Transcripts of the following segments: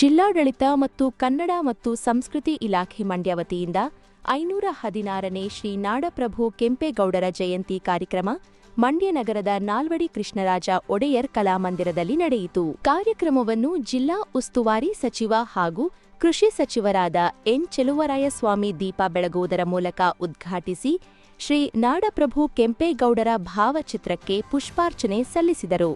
ಜಿಲ್ಲಾಡಳಿತ ಮತ್ತು ಕನ್ನಡ ಮತ್ತು ಸಂಸ್ಕೃತಿ ಇಲಾಖೆ ಮಂಡ್ಯ ವತಿಯಿಂದ ಐನೂರ ಹದಿನಾರನೇ ಶ್ರೀ ನಾಡಪ್ರಭು ಕೆಂಪೇಗೌಡರ ಜಯಂತಿ ಕಾರ್ಯಕ್ರಮ ಮಂಡ್ಯ ನಗರದ ನಾಲ್ವಡಿ ಕೃಷ್ಣರಾಜ ಒಡೆಯರ್ ಕಲಾಮಂದಿರದಲ್ಲಿ ನಡೆಯಿತು. ಕಾರ್ಯಕ್ರಮವನ್ನು ಜಿಲ್ಲಾ ಉಸ್ತುವಾರಿ ಸಚಿವ ಹಾಗೂ ಕೃಷಿ ಸಚಿವರಾದ ಎನ್ ಚೆಲುವರಾಯಸ್ವಾಮಿ ದೀಪ ಬೆಳಗುವುದರ ಮೂಲಕ ಉದ್ಘಾಟಿಸಿ ಶ್ರೀ ನಾಡಪ್ರಭು ಕೆಂಪೇಗೌಡರ ಭಾವಚಿತ್ರಕ್ಕೆ ಪುಷ್ಪಾರ್ಚನೆ ಸಲ್ಲಿಸಿದರು.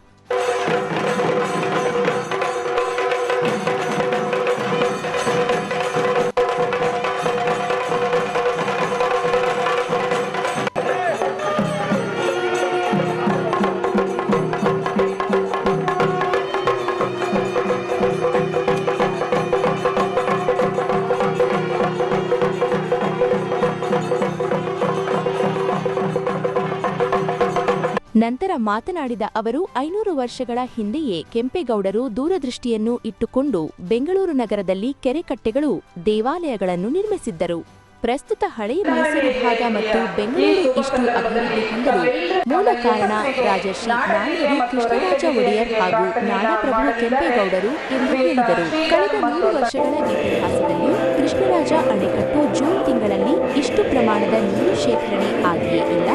ನಂತರ ಮಾತನಾಡಿದ ಅವರು, ಐನೂರು ವರ್ಷಗಳ ಹಿಂದೆಯೇ ಕೆಂಪೇಗೌಡರು ದೂರದೃಷ್ಟಿಯನ್ನು ಇಟ್ಟುಕೊಂಡು ಬೆಂಗಳೂರು ನಗರದಲ್ಲಿ ಕೆರೆಕಟ್ಟೆಗಳು, ದೇವಾಲಯಗಳನ್ನು ನಿರ್ಮಿಸಿದ್ದರು. ಪ್ರಸ್ತುತ ಹಳೆಯ ಮೈಸೂರು ಭಾಗ ಮತ್ತು ಬೆಂಗಳೂರು ಇಷ್ಟು ಅಭಿವೃದ್ಧಿ ಹೊಂದಲು ಮೂಲ ಕಾರಣ ರಾಜಶ್ರೀ ನಾಲ್ವರು ಕೃಷ್ಣರಾಜ ಒಡೆಯರ್ ಹಾಗೂ ನಾಡಪ್ರಭು ಕೆಂಪೇಗೌಡರು ಎಂದು ಹೇಳಿದರು. ಕಳೆದ ಮೂರು ವರ್ಷಗಳ ಇತಿಹಾಸದಲ್ಲಿ ಕೃಷ್ಣರಾಜ ಅಣೆಕಟ್ಟು ಜೂನ್ ತಿಂಗಳಲ್ಲಿ ಇಷ್ಟು ಪ್ರಮಾಣದ ನೀರು ಶೇಖರಣೆ ಆಗಿಯೇ ಇಲ್ಲ.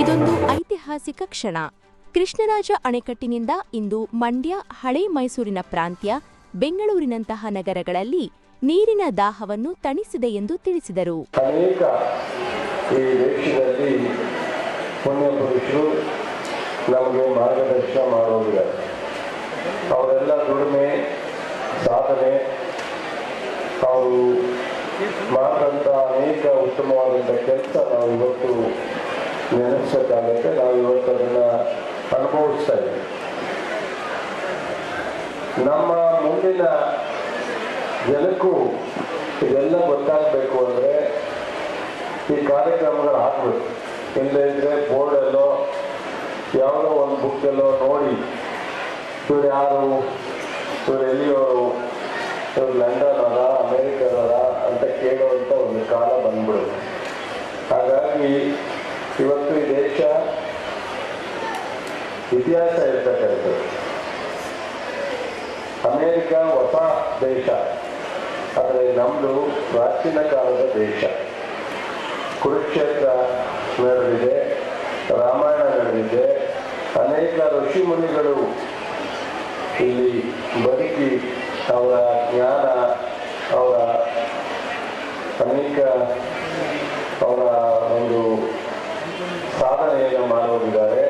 ಇದೊಂದು ಐತಿಹಾಸಿಕ ಕ್ಷಣ. ಕೃಷ್ಣರಾಜ ಅಣೆಕಟ್ಟಿನಿಂದ ಇಂದು ಮಂಡ್ಯ, ಹಳೆ ಮೈಸೂರಿನ ಪ್ರಾಂತ್ಯ, ಬೆಂಗಳೂರಿನಂತಹ ನಗರಗಳಲ್ಲಿ ನೀರಿನ ದಾಹವನ್ನು ತಣಿಸಿದೆ ಎಂದು ತಿಳಿಸಿದರು. ನಮಗೆ ಮಾರ್ಗದರ್ಶನ ಅವರೆಲ್ಲ ದುಡಿಮೆ, ಸಾಧನೆ ಅವರು ಮಾಡಿದಂಥ ಅನೇಕ ಉತ್ತಮವಾದಂಥ ಕೆಲಸ ನಾವು ಇವತ್ತು ನೆನೆಸಬೇಕಾಗತ್ತೆ ನಾವು ಇವತ್ತು ಅದನ್ನು ಅನುಭವಿಸ್ತಾ ಇದ್ದೀವಿ. ನಮ್ಮ ಮುಂದಿನ ಜನಕ್ಕೂ ಇದೆಲ್ಲ ಗೊತ್ತಾಗಬೇಕು ಅಂದರೆ ಈ ಕಾರ್ಯಕ್ರಮಗಳು ಆಗಬೇಕು. ಇಲ್ಲದೇ ಇದ್ರೆ ಬೋರ್ಡಲ್ಲೋ ಯಾವುದೋ ಒಂದು ಬುಕ್ಕಲ್ಲೋ ನೋಡಿ ಇವ್ರು ಯಾರು, ಇವ್ರು ಎಲ್ಲಿಯವರು ಹಾಗಾಗಿ ಇವತ್ತು ಈ ದೇಶ ಇತಿಹಾಸ ಇರ್ತಕ್ಕಂಥದ್ದು. ಅಮೇರಿಕ ಹೊಸ ದೇಶ. ಆದರೆ ನಮ್ಮದು ಪ್ರಾಚೀನ ಕಾಲದ ದೇಶ. ಕುರುಕ್ಷೇತ್ರ ನಡೆದಿದೆ, ರಾಮಾಯಣ ನಡೆದಿದೆ. ಅನೇಕ ಋಷಿ ಮುನಿಗಳು ಇಲ್ಲಿ ಬದುಕಿ ಅವರ ಜ್ಞಾನ, ಅವರ ಅನೇಕ ಅವರ ಒಂದು ಸಾಧನೆಯನ್ನು ಮಾಡುವರಿದ್ದಾರೆ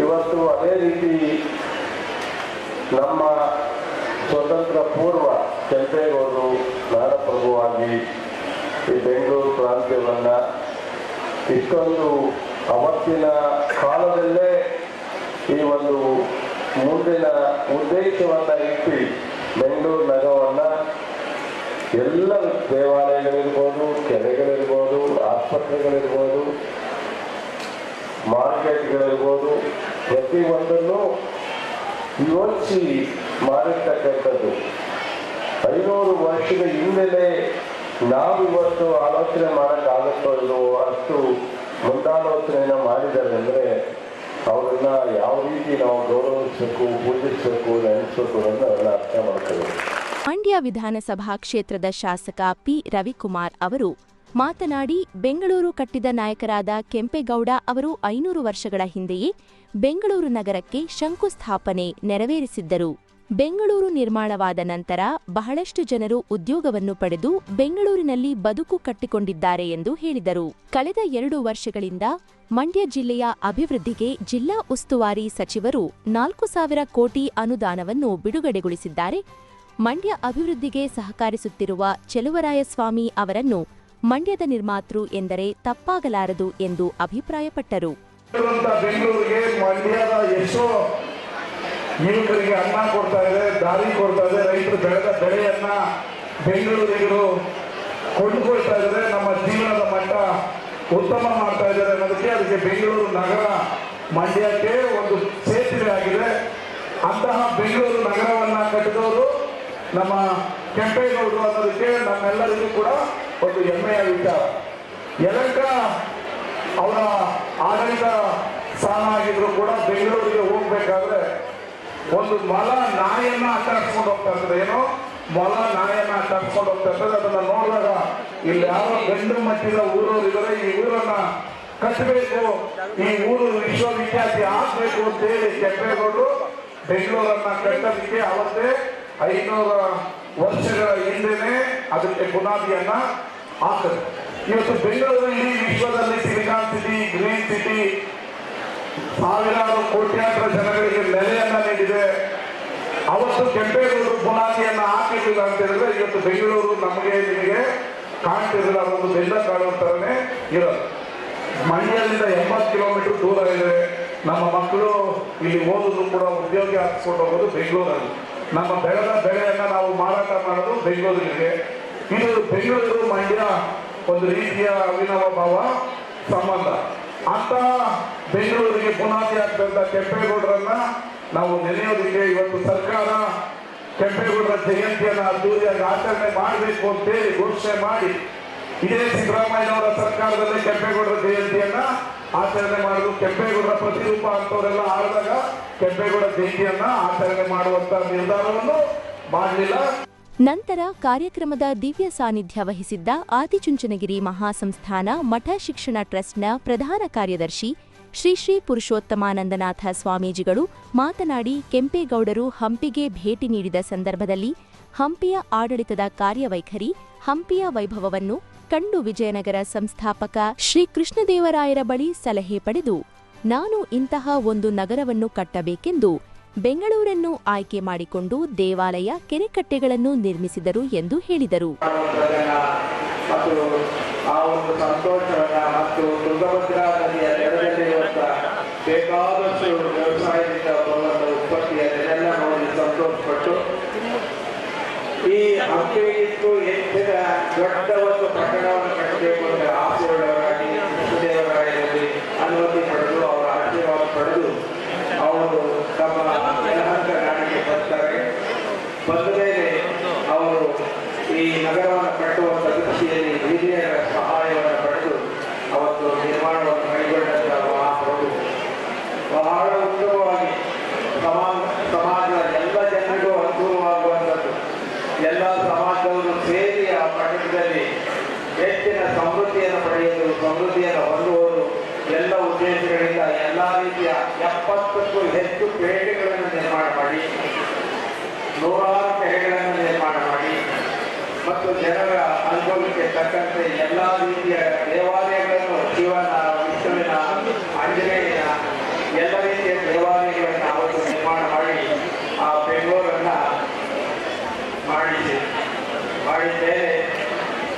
ಇವತ್ತು ಅದೇ ರೀತಿ ನಮ್ಮ ಸ್ವತಂತ್ರ ಪೂರ್ವ ಕೆಂಪೇಗೌಡರು ನಾಡಪ್ರಭುವಾಗಿ ಈ ಬೆಂಗಳೂರು ಪ್ರಾಂತ್ಯವನ್ನು ಇಷ್ಟೊಂದು ಅವತ್ತಿನ ಕಾಲದಲ್ಲೇ ಈ ಒಂದು ಮುಂದಿನ ಉದ್ದೇಶವನ್ನು ಇಟ್ಟು ಬೆಂಗಳೂರು ನಗರವನ್ನು ಎಲ್ಲ ದೇವಾಲಯಗಳಿರ್ಬೋದು, ಕೆರೆಗಳಿರ್ಬೋದು, ಆಸ್ಪತ್ರೆಗಳಿರ್ಬೋದು, ಮಾರ್ಕೆಟ್ಗಳಿರ್ಬೋದು, ಪ್ರತಿಯೊಂದನ್ನು ಯೋಚಿಸಿ ಮಾಡಿರ್ತಕ್ಕಂಥದ್ದು ಐನೂರು ವರ್ಷದ ಹಿಂದೆಲೆ ನಾವು ಇವತ್ತು ಆಲೋಚನೆ ಮಾಡೋಕ್ಕಾಗುತ್ತೋ ಇಲ್ಲವೋ ಅಷ್ಟು ಮುಂದಾಲೋಚನೆಯನ್ನು ಮಾಡಿದ್ದಾರೆ ಅಂದರೆ ಅವರನ್ನ ಯಾವ ರೀತಿ ನಾವು ಗೌರವಿಸಬೇಕು, ಪೂಜಿಸಬೇಕು ನೆನೆಸಬೇಕು ಅನ್ನೋದನ್ನ ಅರ್ಥ ಮಾಡ್ತೇವೆ ಮಂಡ್ಯ ವಿಧಾನಸಭಾ ಕ್ಷೇತ್ರದ ಶಾಸಕ ಪಿ. ರವಿಕುಮಾರ್ ಅವರು ಮಾತನಾಡಿ, ಬೆಂಗಳೂರು ಕಟ್ಟಿದ ನಾಯಕರಾದ ಕೆಂಪೇಗೌಡ ಅವರು ಐನೂರು ವರ್ಷಗಳ ಹಿಂದೆಯೇ ಬೆಂಗಳೂರು ನಗರಕ್ಕೆ ಶಂಕುಸ್ಥಾಪನೆ ನೆರವೇರಿಸಿದ್ದರು. ಬೆಂಗಳೂರು ನಿರ್ಮಾಣವಾದ ನಂತರ ಬಹಳಷ್ಟು ಜನರು ಉದ್ಯೋಗವನ್ನು ಪಡೆದು ಬೆಂಗಳೂರಿನಲ್ಲಿ ಬದುಕು ಕಟ್ಟಿಕೊಂಡಿದ್ದಾರೆ ಎಂದು ಹೇಳಿದರು. ಕಳೆದ ಎರಡು ವರ್ಷಗಳಿಂದ ಮಂಡ್ಯ ಜಿಲ್ಲೆಯ ಅಭಿವೃದ್ಧಿಗೆ ಜಿಲ್ಲಾ ಉಸ್ತುವಾರಿ ಸಚಿವರು ನಾಲ್ಕು ಸಾವಿರ ಕೋಟಿ ಅನುದಾನವನ್ನು ಬಿಡುಗಡೆಗೊಳಿಸಿದ್ದಾರೆ. ಮಂಡ್ಯ ಅಭಿವೃದ್ಧಿಗೆ ಸಹಕರಿಸುತ್ತಿರುವ ಚೆಲುವರಾಯಸ್ವಾಮಿ ಅವರನ್ನು ಮಂಡ್ಯದ ನಿರ್ಮಾತೃ ಎಂದರೆ ತಪ್ಪಾಗಲಾರದು ಎಂದು ಅಭಿಪ್ರಾಯಪಟ್ಟರು. ಬೆಂಗಳೂರಿಗೆ ಮಂಡ್ಯದ ಎಷ್ಟೋ ಯುವಕರಿಗೆ ಅನ್ನ ಕೊಡ್ತಾ ಇದೆ, ದಾರಿ ಕೊಡ್ತಾ ಇದೆ, ರೈತರು ಬೆಳೆದ ಬೆಳೆಯನ್ನ ಬೆಂಗಳೂರಿಗರು ಕೊಂಡುಕೊಳ್ತಾ ಇದ್ದಾರೆ, ನಮ್ಮ ಜೀವನದ ಮಟ್ಟ ಉತ್ತಮ ಮಾಡ್ತಾ ಇದ್ದಾರೆ ಅನ್ನೋದಕ್ಕೆ ಅದಕ್ಕೆ ಬೆಂಗಳೂರು ನಗರ ಮಂಡ್ಯಕ್ಕೆ ಒಂದು ಸೇತುವೆ ಆಗಿದೆ. ಅಂತಹ ಬೆಂಗಳೂರು ನಮ್ಮ ಕೆಂಪೇಗೌಡರು ಅನ್ನೋದಕ್ಕೆ ನಮ್ಮೆಲ್ಲರಿಗೂ ಕೂಡ ಒಂದು ಹೆಮ್ಮೆಯ ವಿಚಾರ. ಯಲಂಕ ಅವರ ಆಡಳಿತ ಸ್ಥಾನ ಆಗಿದ್ರು ಕೂಡ ಬೆಂಗಳೂರಿಗೆ ಹೋಗ್ಬೇಕಾದ್ರೆ ಒಂದು ಮಲ ನಾಯನ್ನ ಅಟ್ಟಾಡ್ಸ್ಕೊಂಡು ಹೋಗ್ತಾ ಇರ್ತದೆ ಏನೋ ಮೊಲ ನಾಯನ್ನ ಅಟ್ಟಾಡ್ಸ್ಕೊಂಡು ಹೋಗ್ತಾ ಇರ್ತದೆ ಅದನ್ನ ನೋಡಿದಾಗ ಇಲ್ಲಿ ಯಾವ ಗಂಡು ಮಟ್ಟಿದ ಊರವರು ಇದ್ದಾರೆ ಈ ಊರನ್ನ ಕಟ್ಟಬೇಕು. ಈ ಊರು ವಿಶ್ವವಿಖ್ಯಾತಿ ಆಗ್ಬೇಕು ಅಂತೇಳಿ ಕೆಂಪೇಗೌಡರು ಬೆಂಗಳೂರನ್ನ ಕಟ್ಟೋದಕ್ಕೆ ಅವತ್ತೇ ಐನೂರ ವರ್ಷಗಳ ಹಿಂದೆನೆ ಅದಕ್ಕೆ ಬುನಾದಿಯನ್ನ ಹಾಕುತ್ತೆ ಇವತ್ತು ಬೆಂಗಳೂರು ಇಡೀ ವಿಶ್ವದಲ್ಲಿ ಸಿಲಿಕಾನ್ ಸಿಟಿ, ಗ್ರೀನ್ ಸಿಟಿ, ಸಾವಿರಾರು ಕೋಟ್ಯಾಂತರ ಜನಗಳಿಗೆ ನೆಲೆಯನ್ನ ನೀಡಿದೆ. ಅವತ್ತು ಕೆಂಪೇಗೌಡರು ಬುನಾದಿಯನ್ನ ಹಾಕಿರ್ಲಿಲ್ಲ ಅಂತ ಹೇಳಿದ್ರೆ ಇವತ್ತು ಬೆಂಗಳೂರು ನಮಗೆ ನಿಮಗೆ ಕಾಣ್ತಿರಲಿಲ್ಲ. ಒಂದು ಬೆಲ್ಲ ಥರನೇ ಇರೋದು. ಮಂಡ್ಯದಿಂದ ಎಂಬತ್ತು ಕಿಲೋಮೀಟರ್ ದೂರ ಇದೆ. ನಮ್ಮ ಮಕ್ಕಳು ಇಲ್ಲಿ ಓದೋದು ಕೂಡ ಉದ್ಯೋಗ ಹಾಕಿಸ್ಕೊಂಡು ಹೋಗೋದು ಬೆಂಗಳೂರಲ್ಲಿ. ನಮ್ಮ ಬೆಳೆದ ಬೆಳೆಯನ್ನ ನಾವು ಮಾರಾಟ ಮಾಡೋದು ಬೆಂಗಳೂರಿಗೆ. ಇದು ಬೆಂಗಳೂರು ಮಂಡ್ಯ ಒಂದು ರೀತಿಯ ಅವಿನವ ಭಾವ, ಸಂಬಂಧ. ಅಂತ ಬೆಂಗಳೂರಿಗೆ ಬುನಾದಿ ಆಗ್ತಂತ ಕೆಂಪೇಗೌಡರನ್ನ ನಾವು ನೆನೆಯೋದಕ್ಕೆ ಇವತ್ತು ಸರ್ಕಾರ ಕೆಂಪೇಗೌಡರ ಜಯಂತಿಯನ್ನ ಅದ್ದೂರಿಯಾಗಿ ಆಚರಣೆ ಮಾಡಬೇಕು ಅಂತೇಳಿ ಘೋಷಣೆ ಮಾಡಿ, ಇದೇ ಸಿದ್ದರಾಮಯ್ಯನವರ ಸರ್ಕಾರದಲ್ಲಿ ಕೆಂಪೇಗೌಡರ ಜಯಂತಿಯನ್ನ ಆಚರಣೆ ಮಾಡುದು ಕೆಂಪೇಗೌಡರ ಪ್ರತಿರೂಪ ಅಂತವರೆಲ್ಲ ಆಡಿದಾಗ ಕೆಂಪೇಗೌಡ ಜಯಂತಿಯನ್ನ ಆಚರಣೆ ಮಾಡುವಂತ ನಿರ್ಧಾರವನ್ನು ಮಾಡಲಿಲ್ಲ. ನಂತರ ಕಾರ್ಯಕ್ರಮದ ದಿವ್ಯ ಸಾನ್ನಿಧ್ಯ ವಹಿಸಿದ್ದ ಆದಿಚುಂಚನಗಿರಿ ಮಹಾಸಂಸ್ಥಾನ ಮಠ ಶಿಕ್ಷಣ ಟ್ರಸ್ಟ್ನ ಪ್ರಧಾನ ಕಾರ್ಯದರ್ಶಿ ಶ್ರೀ ಶ್ರೀ ಪುರುಷೋತ್ತಮಾನಂದನಾಥ ಸ್ವಾಮೀಜಿಗಳು ಮಾತನಾಡಿ ಕೆಂಪೇಗೌಡರು ಹಂಪಿಗೆ ಭೇಟಿ ನೀಡಿದ ಸಂದರ್ಭದಲ್ಲಿ ಹಂಪಿಯ ಆಡಳಿತದ ಕಾರ್ಯವೈಖರಿ, ಹಂಪಿಯ ವೈಭವವನ್ನು ಕಂಡು ವಿಜಯನಗರ ಸಂಸ್ಥಾಪಕ ಶ್ರೀ ಕೃಷ್ಣದೇವರಾಯರ ಬಳಿ ಸಲಹೆ ಪಡೆದು, ನಾನು ಇಂತಹ ಒಂದು ನಗರವನ್ನು ಕಟ್ಟಬೇಕೆಂದು ಬೆಂಗಳೂರನ್ನು ಆಯ್ಕೆ ಮಾಡಿಕೊಂಡು ದೇವಾಲಯ ಕೆರೆಕಟ್ಟೆಗಳನ್ನು ನಿರ್ಮಿಸಿದರು ಎಂದು ಹೇಳಿದರು. ಮತ್ತು ಆ ಒಂದು ಸಂತೋಷವನ್ನ ಮತ್ತು ತುಂಗಭದ್ರಾ ನದಿಯ ದಡದಲ್ಲಿರುವಂಥ ಬೇಕಾದಷ್ಟು ವ್ಯವಸಾಯದಿಂದ ಬರುವಂಥ ಉತ್ಪತ್ತಿಯನ್ನೆಲ್ಲ ನೋಡಿ ಸಂತೋಷಪಟ್ಟು ಈ ಹಂಪಿಗಿಂತೂ ಹೆಚ್ಚಿನ ದೊಡ್ಡ ಒಂದು ಪಟ್ಟಣವನ್ನು ಕಟ್ಟಬೇಕು ಅಂತ ಆಸೆಯುಳ್ಳವರಾಗಿ ಕೃಷ್ಣದೇವರಾಯರಲ್ಲಿ ಅನುಮತಿ ಪಡೆದು ಅವರ ಆಶೀರ್ವಾದ ಪಡೆದು ಅವರು ತಮ್ಮ ಯಲಹಂಕ ನಾಡಿಗೆ ಬರ್ತಾರೆ ಬಂದ ಮೇಲೆ ಅವರು ಈ ನಗರವನ್ನು ಕಟ್ಟುವಂಥ ದೃಷ್ಟಿಯಲ್ಲಿ ಹಿರಿಯರ ಸಹಾಯವನ್ನು ಪಡೆದು ಅವತ್ತು ನಿರ್ಮಾಣವನ್ನು ಕೈಗೊಂಡಂಥ ಮಹಾಪ್ರಭು ಬಹಳ ಉತ್ತಮವಾಗಿ ಸಮಾಜ ಸಮಾಜದ ಎಲ್ಲ ಜನರಿಗೂ ಅನುಕೂಲವಾಗುವಂಥದ್ದು ಎಲ್ಲ ಸಮಾಜದವರು ಸೇರಿ ಆ ಪಟ್ಟಣದಲ್ಲಿ ಹೆಚ್ಚಿನ ಸಮೃದ್ಧಿಯನ್ನು ಪಡೆಯುವುದು ಸಮೃದ್ಧಿಯನ್ನು ಹೊಂದುವುದು ಎಲ್ಲ ಉದ್ದೇಶಗಳಿಂದ ಎಲ್ಲ ರೀತಿಯ ಎಪ್ಪತ್ತಕ್ಕೂ ಹೆಚ್ಚು ಪೇಟೆಗಳನ್ನು ನಿರ್ಮಾಣ ಮಾಡಿ ನೂರಾರು ಕೆರೆಗಳನ್ನು ನಿರ್ಮಾಣ ಮಾಡಿ ಮತ್ತು ಜನರ ಅನುಭವಕ್ಕೆ ತಕ್ಕಂತೆ ಎಲ್ಲ ರೀತಿಯ ದೇವಾಲಯಗಳನ್ನು ಶಿವನ ವಿಷ್ಣುವಿನ ಆಂಜನೇಯನ ಎಲ್ಲ ರೀತಿಯ ದೇವಾಲಯಗಳನ್ನು ಅವತ್ತು ನಿರ್ಮಾಣ ಮಾಡಿ ಆ ಬೆಂಗಳೂರನ್ನ ಮಾಡಿಸಿ ಮಾಡಿದ್ದೇನೆ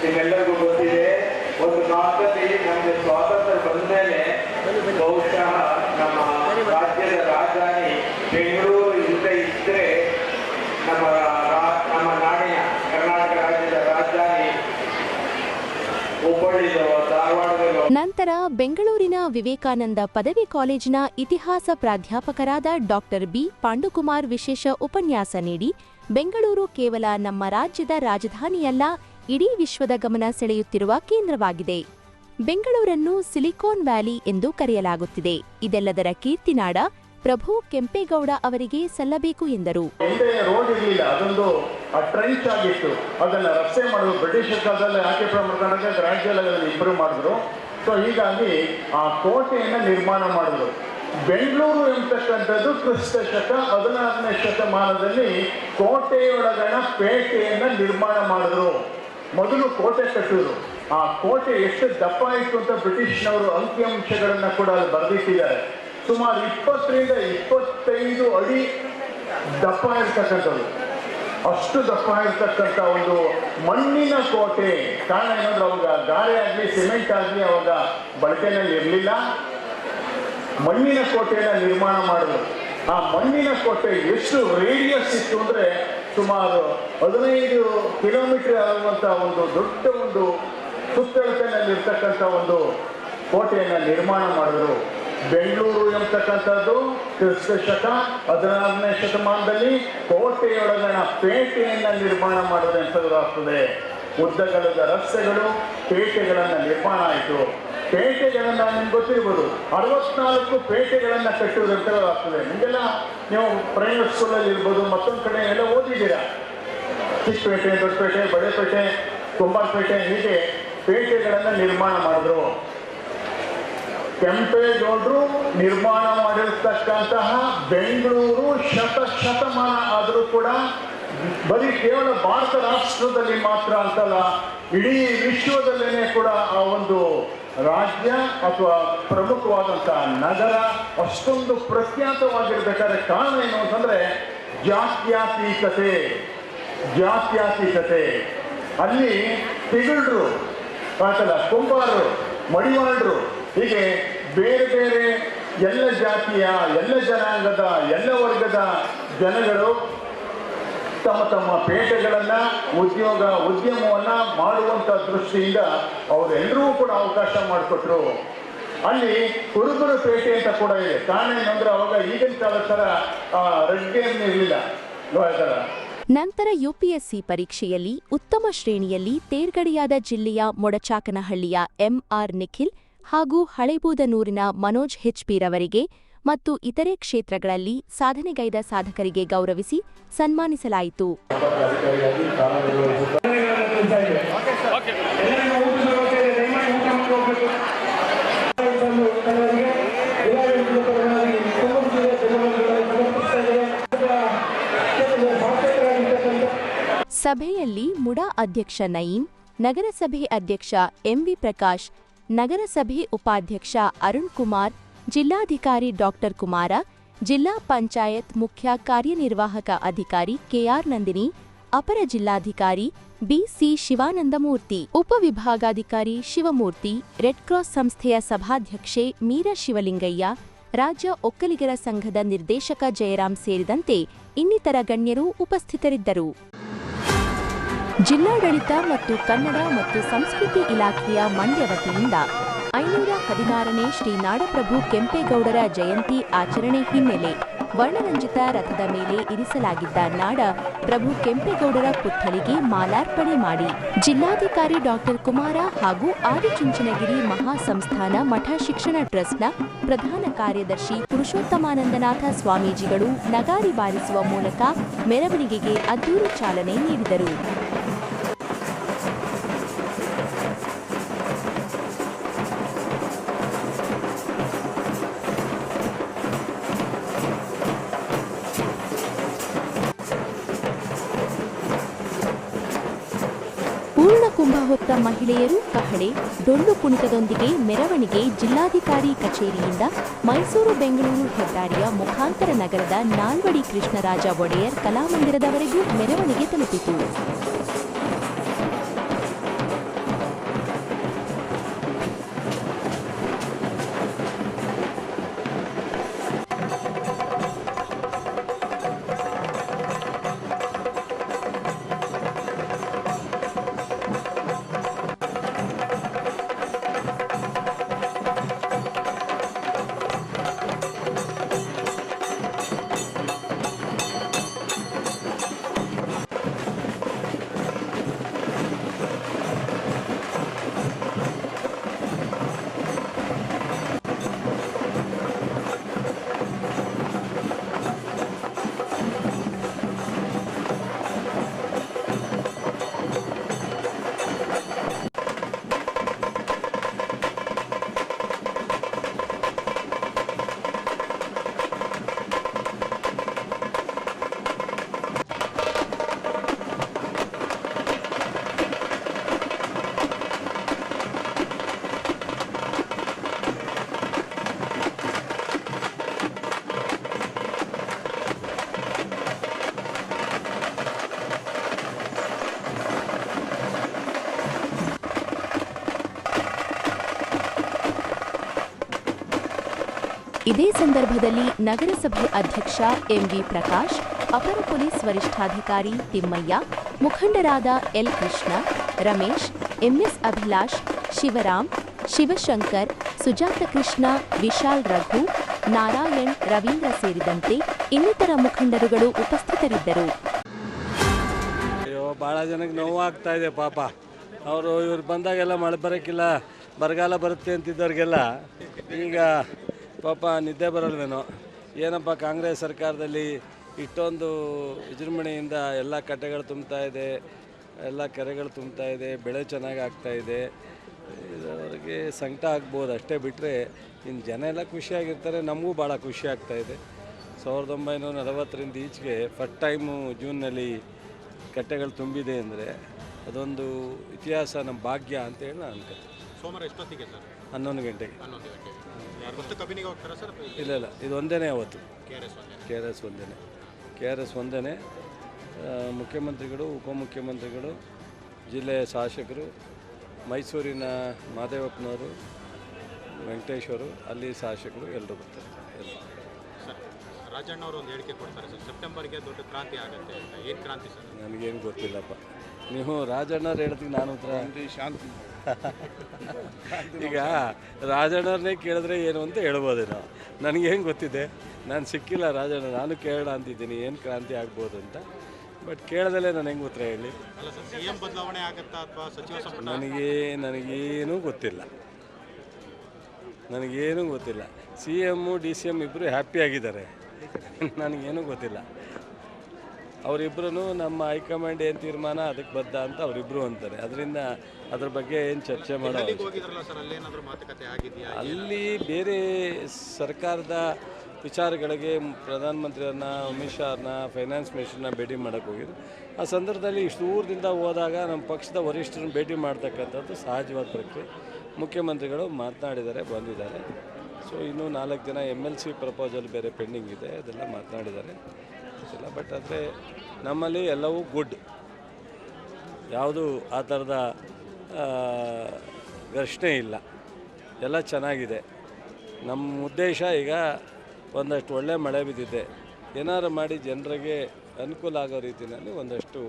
ನಿಮ್ಮೆಲ್ಲರಿಗೂ ಗೊತ್ತಿದೆ, ಒಂದು ಕಾಲದಲ್ಲಿ ನಮಗೆ ಸ್ವಾತಂತ್ರ್ಯ ಬಂದ ಮೇಲೆ ಬಹುಶಃ ನಮ್ಮ ರಾಜ್ಯದ ರಾಜಧಾನಿ ಬೆಂಗಳೂರು ಇಲ್ಲದೆ ಇದ್ರೆ ನಮ್ಮ ನಮ್ಮ ನಾಡಿನ ಕರ್ನಾಟಕ ರಾಜ್ಯದ ರಾಜಧಾನಿ ಹುಬ್ಬಳ್ಳಿದೋ ನಂತರ ಬೆಂಗಳೂರಿನ ವಿವೇಕಾನಂದ ಪದವಿ ಕಾಲೇಜಿನ ಇತಿಹಾಸ ಪ್ರಾಧ್ಯಾಪಕರಾದ ಡಾಕ್ಟರ್ ಬಿ. ಪಾಂಡುಕುಮಾರ್ ವಿಶೇಷ ಉಪನ್ಯಾಸ ನೀಡಿ ಬೆಂಗಳೂರು ಕೇವಲ ನಮ್ಮ ರಾಜ್ಯದ ರಾಜಧಾನಿಯಲ್ಲ, ಇಡೀ ವಿಶ್ವದ ಗಮನ ಸೆಳೆಯುತ್ತಿರುವ ಕೇಂದ್ರವಾಗಿದೆ. ಬೆಂಗಳೂರನ್ನು ಸಿಲಿಕಾನ್ ವ್ಯಾಲಿ ಎಂದು ಕರೆಯಲಾಗುತ್ತಿದೆ. ಇದೆಲ್ಲದರ ಕೀರ್ತಿನಾಡ ಪ್ರಭು ಕೆಂಪೇಗೌಡ ಅವರಿಗೆ ಸಲ್ಲಬೇಕು ಎಂದರು. ಸೊ ಹೀಗಾಗಿ ಆ ಕೋಟೆಯನ್ನು ನಿರ್ಮಾಣ ಮಾಡಿದ್ರು. ಬೆಂಗಳೂರು ಎಂಬತಕ್ಕಂಥದ್ದು ಕ್ರಿಸ್ತ ಶತ ಹದಿನಾರನೇ ಶತಮಾನದಲ್ಲಿ ಕೋಟೆಯೊಳಗಣ ಪೇಟೆಯನ್ನು ನಿರ್ಮಾಣ ಮಾಡಿದ್ರು. ಮೊದಲು ಕೋಟೆ ಕಟ್ಟಿದ್ರು. ಆ ಕೋಟೆ ಎಷ್ಟು ದಪ್ಪ ಇತ್ತು ಅಂತ ಬ್ರಿಟಿಷ್ನವರು ಅಂಕಿಅಂಶಗಳನ್ನು ಕೂಡ ಅಲ್ಲಿ ಬರೆದಿಟ್ಟಿದ್ದಾರೆ. ಸುಮಾರು ಇಪ್ಪತ್ತರಿಂದ ಇಪ್ಪತ್ತೈದು ಅಡಿ ದಪ್ಪ ಇರ್ತಕ್ಕಂಥದ್ದು. ಅಷ್ಟು ದಪ್ಪ ಇರ್ತಕ್ಕಂಥ ಒಂದು ಮಣ್ಣಿನ ಕೋಟೆ. ಕಾರಣ ಏನಂದ್ರೆ ಅವಾಗ ಗಾರೆ ಆಗಲಿ, ಸಿಮೆಂಟ್ ಆಗಲಿ ಅವಾಗ ಬಳಕೆನಲ್ಲಿ ಇರಲಿಲ್ಲ. ಮಣ್ಣಿನ ಕೋಟೆಯನ್ನು ನಿರ್ಮಾಣ ಮಾಡಿದ್ರು. ಆ ಮಣ್ಣಿನ ಕೋಟೆ ಎಷ್ಟು ರೇಡಿಯಸ್ ಇತ್ತು ಅಂದರೆ ಸುಮಾರು ಹದಿನೈದು ಕಿಲೋಮೀಟರ್ ಆಗುವಂಥ ಒಂದು ದೊಡ್ಡ ಒಂದು ಸುತ್ತಳತೆಯಲ್ಲಿರ್ತಕ್ಕಂಥ ಒಂದು ಕೋಟೆಯನ್ನು ನಿರ್ಮಾಣ ಮಾಡಿದ್ರು. ಬೆಂಗಳೂರು ಎಂಬತಕ್ಕಂಥದ್ದು ಕ್ರಿಸ್ತ ಶಕ ಹದಿನಾರನೇ ಶತಮಾನದಲ್ಲಿ ಕೋಟೆಯೊಳಗಣ ಪೇಟೆಯನ್ನು ನಿರ್ಮಾಣ ಮಾಡೋದು ಆಗ್ತದೆ ಉದ್ದಗಲದ ರಸ್ತೆಗಳು ಪೇಟೆಗಳನ್ನು ನಿರ್ಮಾಣ ಆಯಿತು. ಪೇಟೆಗಳನ್ನು ನಿಮ್ಗೆ ಗೊತ್ತಿರ್ಬೋದು. ಅರವತ್ನಾಲ್ಕು ಪೇಟೆಗಳನ್ನು ಕಟ್ಟುವುದಂತ ಆಗ್ತದೆ ನಿಮಗೆಲ್ಲ ನೀವು ಪ್ರೈವೇಟ್ ಸ್ಕೂಲಲ್ಲಿ ಇರ್ಬೋದು, ಮತ್ತೊಂದು ಕಡೆ ಎಲ್ಲ ಓದಿದ್ದೀರಾ? ಚಿಕ್ಕಪೇಟೆ, ದೊಡ್ಡಪೇಟೆ, ಬಡೇಪೇಟೆ, ಕುಂಬಾರಪೇಟೆ ಹೀಗೆ ಪೇಟೆಗಳನ್ನು ನಿರ್ಮಾಣ ಮಾಡಿದ್ರು. ಕೆಂಪೇಗೌಡರು ನಿರ್ಮಾಣ ಮಾಡಿರ್ತಕ್ಕಂತಹ ಬೆಂಗಳೂರು ಶತ ಶತಮಾನ ಆದರೂ ಕೂಡ ಬರೀ ಕೇವಲ ಭಾರತ ರಾಷ್ಟ್ರದಲ್ಲಿ ಮಾತ್ರ ಅಂತಲ್ಲ, ಇಡೀ ವಿಶ್ವದಲ್ಲೇನೆ ಕೂಡ ಆ ಒಂದು ರಾಜ್ಯ ಅಥವಾ ಪ್ರಮುಖವಾದಂಥ ನಗರ ಅಷ್ಟೊಂದು ಪ್ರಖ್ಯಾತವಾಗಿರ್ಬೇಕಾದ್ರೆ ಕಾರಣ ಏನು ಅಂತಂದ್ರೆ ಜಾತ್ಯಾತೀತತೆ ಜಾತ್ಯಾತೀತತೆ. ಅಲ್ಲಿ ತಿಗಳರು, ಆತಲ್ಲ ಕುಂಬಾರರು, ಮಡಿವಾಳರು, ಹೀಗೆ ಬೇರೆ ಬೇರೆ ಎಲ್ಲ ಜಾತಿಯ, ಎಲ್ಲ ಜನಾಂಗದ, ಎಲ್ಲ ವರ್ಗದ ಜನಗಳು ತಮ್ಮ ತಮ್ಮ ಪೇಟೆಗಳನ್ನ, ಉದ್ಯೋಗ, ಉದ್ಯಮವನ್ನ ಮಾಡುವಂತ ದೃಷ್ಟಿಯಿಂದ ಅವರೆಲ್ಲರೂ ಕೂಡ ಅವಕಾಶ ಮಾಡಿಕೊಟ್ರು. ಅಲ್ಲಿ ಕುರುಬರ ಪೇಟೆ ಅಂತ ಕೂಡ ಇದೆ. ಏನಂದ್ರೆ ಅವಾಗ ಈಗಿನ ಕಾಲದ ಥರ ರಡ್ಗೆ ಇರಲಿಲ್ಲ. ನಂತರ ಯುಪಿಎಸ್ಸಿ ಪರೀಕ್ಷೆಯಲ್ಲಿ ಉತ್ತಮ ಶ್ರೇಣಿಯಲ್ಲಿ ತೇರ್ಗಡೆಯಾದ ಜಿಲ್ಲೆಯ ಮೊಡಚಾಕನಹಳ್ಳಿಯ ಎಂಆರ್ ನಿಖಿಲ್ ಹಾಗೂ ಹಳೆಬೂದನೂರಿನ ಮನೋಜ್ ಹೆಚ್ಪಿರವರಿಗೆ ಮತ್ತು ಇತರೆ ಕ್ಷೇತ್ರಗಳಲ್ಲಿ ಸಾಧನೆಗೈದ ಸಾಧಕರಿಗೆ ಗೌರವಿಸಿ ಸನ್ಮಾನಿಸಲಾಯಿತು. ಸಭೆಯಲ್ಲಿ ಮುಡಾ ಅಧ್ಯಕ್ಷ ನಯೀಂ, ನಗರಸಭೆ ಅಧ್ಯಕ್ಷ ಎಂವಿ ಪ್ರಕಾಶ್ ನಗರಸಭೆ ಉಪಾಧ್ಯಕ್ಷ ಅರುಣ್ ಕುಮಾರ್ ಜಿಲ್ಲಾಧಿಕಾರಿ ಡಾಕ್ಟರ್ ಕುಮಾರ, ಜಿಲ್ಲಾ ಪಂಚಾಯತ್ ಮುಖ್ಯ ಕಾರ್ಯನಿರ್ವಾಹಕ ಅಧಿಕಾರಿ ಕೆಆರ್ ನಂದಿನಿ, ಅಪರ ಜಿಲ್ಲಾಧಿಕಾರಿ ಬಿಸಿ ಶಿವಾನಂದಮೂರ್ತಿ ಉಪವಿಭಾಗಾಧಿಕಾರಿ ಶಿವಮೂರ್ತಿ, ರೆಡ್ ಕ್ರಾಸ್ ಸಂಸ್ಥೆಯ ಸಭಾಧ್ಯಕ್ಷೆ ಮೀರಾ ಶಿವಲಿಂಗಯ್ಯ, ರಾಜ್ಯ ಒಕ್ಕಲಿಗರ ಸಂಘದ ನಿರ್ದೇಶಕ ಜಯರಾಮ್ ಸೇರಿದಂತೆ ಇನ್ನಿತರ ಗಣ್ಯರು ಉಪಸ್ಥಿತರಿದ್ದರು. ಜಿಲ್ಲಾಡಳಿತ ಮತ್ತು ಕನ್ನಡ ಮತ್ತು ಸಂಸ್ಕೃತಿ ಇಲಾಖೆಯ ಮಂಡ್ಯ ವತಿಯಿಂದ ಐನೂರ ಹದಿನಾರನೇ ಶ್ರೀ ನಾಡಪ್ರಭು ಕೆಂಪೇಗೌಡರ ಜಯಂತಿ ಆಚರಣೆ ಹಿನ್ನೆಲೆ ವರ್ಣರಂಜಿತ ರಥದ ಮೇಲೆ ಇರಿಸಲಾಗಿದ್ದ ನಾಡ ಪ್ರಭು ಕೆಂಪೇಗೌಡರ ಪುತ್ಥಳಿಗೆ ಮಾಲಾರ್ಪಣೆ ಮಾಡಿ. ಜಿಲ್ಲಾಧಿಕಾರಿ ಡಾಕ್ಟರ್ ಕುಮಾರ ಹಾಗೂ ಆದಿಚುಂಚನಗಿರಿ ಮಹಾಸಂಸ್ಥಾನ ಮಠ ಶಿಕ್ಷಣ ಟ್ರಸ್ಟ್ನ ಪ್ರಧಾನ ಕಾರ್ಯದರ್ಶಿ ಪುರುಷೋತ್ತಮಾನಂದನಾಥ ಸ್ವಾಮೀಜಿಗಳು ನಗಾರಿ ಬಾರಿಸುವ ಮೂಲಕ ಮೆರವಣಿಗೆಗೆ ಅದ್ದೂರಿ ಚಾಲನೆ ನೀಡಿದರು. ಪೂರ್ಣ ಕುಂಭ ಹೊತ್ತ ಮಹಿಳೆಯರು ಕಹಳೆ, ಡೊಳ್ಳು ಕುಣಿತದೊಂದಿಗೆ ಮೆರವಣಿಗೆ ಜಿಲ್ಲಾಧಿಕಾರಿ ಕಚೇರಿಯಿಂದ ಮೈಸೂರು ಬೆಂಗಳೂರು ಹೆದ್ದಾರಿಯ ಮುಖಾಂತರ ನಗರದ ನಾಲ್ವಡಿ ಕೃಷ್ಣರಾಜ ಒಡೆಯರ್ ಕಲಾಮಂದಿರದವರೆಗೂ ಮೆರವಣಿಗೆ ತಲುಪಿತು. ಇದೇ ಸಂದರ್ಭದಲ್ಲಿ ನಗರಸಭೆ ಅಧ್ಯಕ್ಷ ಎಂವಿ ಪ್ರಕಾಶ್, ಅಪರ ಪೊಲೀಸ್ ವರಿಷ್ಠಾಧಿಕಾರಿ ತಿಮ್ಮಯ್ಯ, ಮುಖಂಡರಾದ ಎಲ್ ಕೃಷ್ಣ, ರಮೇಶ್, ಎಂಎಸ್ ಅಭಿಲಾಷ್, ಶಿವರಾಮ್, ಶಿವಶಂಕರ್, ಸುಜಾತ ಕೃಷ್ಣ, ವಿಶಾಲ್ ರಘು, ನಾರಾಯಣ್, ರವೀಂದ್ರ ಸೇರಿದಂತೆ ಇನ್ನಿತರ ಮುಖಂಡರುಗಳು ಉಪಸ್ಥಿತರಿದ್ದರು. ಭಾಳ ಜನಕ್ಕೆ ನೋವಾಗ್ತಾ ಇದೆ ಪಾಪ. ಅವರು ಇವ್ರು ಬಂದಾಗೆಲ್ಲ ಮಳೆ ಬರೋಕ್ಕಿಲ್ಲ ಬರಗಾಲ ಬರುತ್ತೆ ಅಂತಿದ್ದವ್ರಿಗೆಲ್ಲ. ಈಗ ಪಾಪ ನಿದ್ದೆ ಬರಲ್ವೇನೋ. ಏನಪ್ಪ ಕಾಂಗ್ರೆಸ್ ಸರ್ಕಾರದಲ್ಲಿ ಇಷ್ಟೊಂದು ವಿಜೃಂಭಣೆಯಿಂದ ಎಲ್ಲ ಕಟ್ಟೆಗಳು ತುಂಬ್ತಾ ಇದೆ ಎಲ್ಲ ಕೆರೆಗಳು ತುಂಬ್ತಾ ಇದೆ ಬೆಳೆ ಚೆನ್ನಾಗಿ ಆಗ್ತಾ ಇದೆ. ಅವರಿಗೆ ಸಂಕಟ ಆಗ್ಬೋದು ಅಷ್ಟೇ ಬಿಟ್ಟರೆ ಇನ್ನು ಜನ ಎಲ್ಲ ಖುಷಿಯಾಗಿರ್ತಾರೆ ನಮಗೂ ಭಾಳ ಖುಷಿ ಆಗ್ತಾ ಇದೆ. ಸಾವಿರದ ಒಂಬೈನೂರ ನಲವತ್ತರಿಂದ ಈಚೆಗೆ ಫಸ್ಟ್ ಟೈಮು ಜೂನ್ನಲ್ಲಿ ಕಟ್ಟೆಗಳು ತುಂಬಿದೆ ಅಂದರೆ ಅದೊಂದು ಇತಿಹಾಸ ನಮ್ಮ ಭಾಗ್ಯ ಅಂತೇಳಿ ನಾನು ಅನ್ಕೋತೀನಿ ಸೋಮವಾರ ಎಷ್ಟೊತ್ತಿಗೆ ಸರ್? ಹನ್ನೊಂದು ಗಂಟೆಗೆ. ಹನ್ನೊಂದು ಗಂಟೆಗೆ. ಫಸ್ಟ್ ಕಬಿನಿಗೆ ಹೋಗ್ತಾರಾ ಸರ್ ಇಲ್ಲ ಇಲ್ಲ. ಇದು ಒಂದೇ ಅವತ್ತು ಕೆ ಆರ್ ಎಸ್ ಒಂದೇ ಕೆ ಆರ್ ಎಸ್ ಒಂದೇ ಕೆ ಆರ್ ಎಸ್ ಒಂದೇ ಮುಖ್ಯಮಂತ್ರಿಗಳು ಉಪಮುಖ್ಯಮಂತ್ರಿಗಳು ಜಿಲ್ಲೆಯ ಶಾಸಕರು ಮೈಸೂರಿನ ಮಾದೇವಪ್ಪನವರು ವೆಂಕಟೇಶ್ವರು ಅಲ್ಲಿ ಶಾಸಕರು ಎಲ್ಲರೂ ಬರ್ತಾರೆ. ಎಲ್ಲರೂ. ಸರ್ ರಾಜಣ್ಣ ಅವರು ಒಂದು ಹೇಳಿಕೆ ಕೊಡ್ತಾರೆ ಸರ್. ಸೆಪ್ಟೆಂಬರ್ಗೆ ದೊಡ್ಡ ಕ್ರಾಂತಿ ಆಗುತ್ತೆ ಏನು ಕ್ರಾಂತಿ ಸರ್? ನನಗೇನು ಗೊತ್ತಿಲ್ಲಪ್ಪ. ನೀವು ರಾಜಣ್ಣವ್ರು ಹೇಳ್ತೀನಿ ನಾನು ಉತ್ತರ. ಶಾಂತಿ? ಈಗ ರಾಜಣ್ಣವ್ರನ್ನೇ ಕೇಳಿದ್ರೆ ಏನು ಅಂತ ಹೇಳ್ಬೋದೇನೋ. ನನಗೇನು ಗೊತ್ತಿದೆ? ನಾನು ಸಿಕ್ಕಿಲ್ಲ ರಾಜಣ್ಣ ನಾನು ಕೇಳೋಣ ಅಂತಿದ್ದೀನಿ ಏನು ಕ್ರಾಂತಿ ಆಗ್ಬೋದು ಅಂತ. ಬಟ್ ಕೇಳದಲ್ಲೇ ನಾನು ಹೆಂಗೆ ಉತ್ತರ ಹೇಳಿ. ಬದಲಾವಣೆ ಆಗುತ್ತಾ ಅಥವಾ ಸಚಿವ ಸಂಪುಟ ನನಗೆ ನನಗೇನೂ ಗೊತ್ತಿಲ್ಲ. ನನಗೇನೂ ಗೊತ್ತಿಲ್ಲ. C M D C M ಇಬ್ಬರು ಹ್ಯಾಪಿಯಾಗಿದ್ದಾರೆ ನನಗೇನೂ ಗೊತ್ತಿಲ್ಲ. ಅವರಿಬ್ಬರೂ ನಮ್ಮ ಹೈಕಮಾಂಡ್ ಏನು ತೀರ್ಮಾನ ಅದಕ್ಕೆ ಬದ್ಧ ಅಂತ ಅವರಿಬ್ಬರು ಅಂತಾರೆ. ಅದರಿಂದ ಅದ್ರ ಬಗ್ಗೆ ಏನು ಚರ್ಚೆ ಮಾಡೋದು ಅಲ್ಲಿ ಬೇರೆ ಸರ್ಕಾರದ ವಿಚಾರಗಳಿಗೆ ಪ್ರಧಾನಮಂತ್ರಿಯವ್ರನ್ನ ಅಮಿತ್ ಶಾ ಅವ್ರನ್ನ ಫೈನಾನ್ಸ್ ಮಿನಿಸ್ಟರ್ನ ಭೇಟಿ ಮಾಡೋಕ್ಕೆ ಹೋಗಿದ್ರು. ಆ ಸಂದರ್ಭದಲ್ಲಿ ಇಷ್ಟು ದೂರದಿಂದ ಹೋದಾಗ ನಮ್ಮ ಪಕ್ಷದ ವರಿಷ್ಠರನ್ನ ಭೇಟಿ ಮಾಡ್ತಕ್ಕಂಥದ್ದು ಸಹಜವಾದ ಪ್ರಕ್ರಿಯೆ. ಮುಖ್ಯಮಂತ್ರಿಗಳು ಮಾತನಾಡಿದ್ದಾರೆ ಬಂದಿದ್ದಾರೆ. ಸೊ ಇನ್ನೂ ನಾಲ್ಕು ಜನ ಎಂ ಎಲ್ ಸಿ ಪ್ರಪೋಸಲ್ ಬೇರೆ ಪೆಂಡಿಂಗ್ ಇದೆ ಅದೆಲ್ಲ ಮಾತನಾಡಿದ್ದಾರೆ. ಇಲ್ಲ ಬಟ್ ಆದರೆ ನಮ್ಮಲ್ಲಿ ಎಲ್ಲವೂ ಗುಡ್ ಯಾವುದು ಆ ಥರದ ಘರ್ಷಣೆ ಇಲ್ಲ. ಎಲ್ಲ ಚೆನ್ನಾಗಿದೆ. ನಮ್ಮ ಉದ್ದೇಶ ಈಗ ಒಂದಷ್ಟು ಒಳ್ಳೆ ಮಳೆ ಬಿದ್ದಿದೆ. ಏನಾರು ಮಾಡಿ ಜನರಿಗೆ ಅನುಕೂಲ ಆಗೋ ರೀತಿಯಲ್ಲಿ ಒಂದಷ್ಟು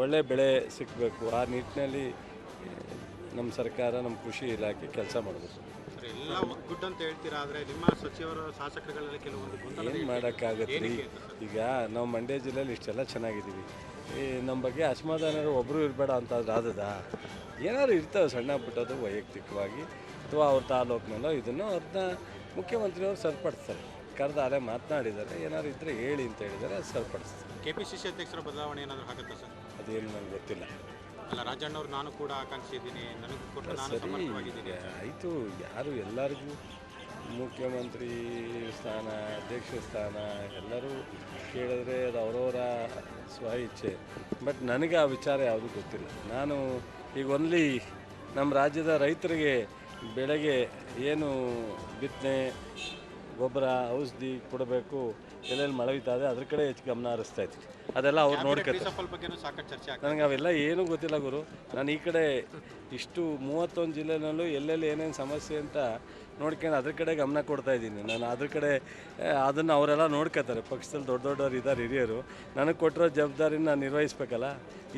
ಒಳ್ಳೆ ಬೆಳೆ ಸಿಕ್ಕಬೇಕು ಆ ನಿಟ್ಟಿನಲ್ಲಿ ನಮ್ಮ ಸರ್ಕಾರ ನಮ್ಮ ಕೃಷಿ ಇಲಾಖೆ ಕೆಲಸ ಮಾಡಬೇಕು. ಎಲ್ಲ ಗುಡ್ ಅಂತ ಹೇಳ್ತೀರಾ? ಆದರೆ ನಿಮ್ಮ ಸಚಿವರ ಶಾಸಕರುಗಳಲ್ಲಿ ಕೆಲವೊಂದು ಗೊಂದಲ ಏನು ಮಾಡೋಕ್ಕಾಗತ್ತೆ ರೀ ಈಗ ನಾವು ಮಂಡ್ಯ ಜಿಲ್ಲೆಯಲ್ಲಿ ಇಷ್ಟೆಲ್ಲ ಚೆನ್ನಾಗಿದ್ದೀವಿ. ಈ ನಮ್ಮ ಬಗ್ಗೆ ಅಸಮಾಧಾನ ಒಬ್ಬರು ಇರಬೇಡ ಅಂತ ಆದದ? ಏನಾದ್ರು ಇರ್ತವೆ ಸಣ್ಣ ಪುಟ್ಟದು ವೈಯಕ್ತಿಕವಾಗಿ ಅಥವಾ ಅವ್ರ ತಾಲೂಕಿನಲ್ಲೋ ಇದನ್ನು ಅದನ್ನ ಮುಖ್ಯಮಂತ್ರಿಯವರು ಸರಿಪಡಿಸ್ತಾರೆ. ಕರೆದಾರೆ ಅಲ್ಲೇ ಮಾತನಾಡಿದ್ದಾರೆ ಏನಾದ್ರು ಇದ್ದರೆ ಹೇಳಿ ಅಂತ ಹೇಳಿದರೆ ಅದು ಸರಿಪಡಿಸ್ತಾರೆ. ಕೆ ಪಿ ಸಿ ಸಿ ಅಧ್ಯಕ್ಷರ ಬದಲಾವಣೆ ಏನಾದರೂ ಆಗುತ್ತಾ ಸರ್? ಅದೇನು ನನಗೆ ಗೊತ್ತಿಲ್ಲ. ಅಲ್ಲ ರಾಜಣ್ಣವ್ರು ನಾನು ಕೂಡ ಆಕಾಂಕ್ಷಿದ್ದೀನಿ. ನನಗೂ ಕೂಡ ನಾನು ಸರಿ. ಸಮರ್ಥವಾಗಿದ್ದೀನಿ ಆಯಿತು. ಯಾರು ಎಲ್ಲರಿಗೂ ಮುಖ್ಯಮಂತ್ರಿ ಸ್ಥಾನ ಅಧ್ಯಕ್ಷ ಸ್ಥಾನ ಎಲ್ಲರೂ ಕೇಳಿದ್ರೆ ಅದು ಅವರವರ ಸ್ವ ಇಚ್ಛೆ. ಬಟ್ ನನಗೆ ಆ ವಿಚಾರ ಯಾವುದೂ ಗೊತ್ತಿಲ್ಲ. ನಾನು ಈಗ ಒನ್ಲಿ ನಮ್ಮ ರಾಜ್ಯದ ರೈತರಿಗೆ ಬೆಳೆಗೆ ಏನು ಬಿತ್ತನೆ ಗೊಬ್ಬರ ಔಷಧಿ ಕೊಡಬೇಕು ಎಲ್ಲೆಲ್ಲಿ ಮಳೆ ಇದೆ ಅದ್ರ ಕಡೆ ಹೆಚ್ಚು ಗಮನ ಹರಿಸ್ತಾ ಇದ್ವಿ. ಅದೆಲ್ಲ ಅವ್ರು ನೋಡ್ಕೊತಾರೆ ಸಾಕಷ್ಟು ಚರ್ಚೆ ನನಗೆ ಅವೆಲ್ಲ ಏನೂ ಗೊತ್ತಿಲ್ಲ ಗುರು. ನಾನು ಈ ಕಡೆ ಇಷ್ಟು ಮೂವತ್ತೊಂದು ಜಿಲ್ಲೆನಲ್ಲೂ ಎಲ್ಲೆಲ್ಲಿ ಏನೇನು ಸಮಸ್ಯೆ ಅಂತ ನೋಡ್ಕೊಂಡು ಅದ್ರ ಕಡೆ ಗಮನ ಕೊಡ್ತಾ ಇದ್ದೀನಿ. ನಾನು ಅದ್ರ ಕಡೆ ಅದನ್ನು ಅವರೆಲ್ಲ ನೋಡ್ಕೋತಾರೆ ಪಕ್ಷದಲ್ಲಿ ದೊಡ್ಡ ದೊಡ್ಡವ್ರು ಇದ್ದಾರೆ ಹಿರಿಯರು. ನನಗೆ ಕೊಟ್ಟಿರೋ ಜವಾಬ್ದಾರಿನ ನಾನು ನಿರ್ವಹಿಸ್ಬೇಕಲ್ಲ.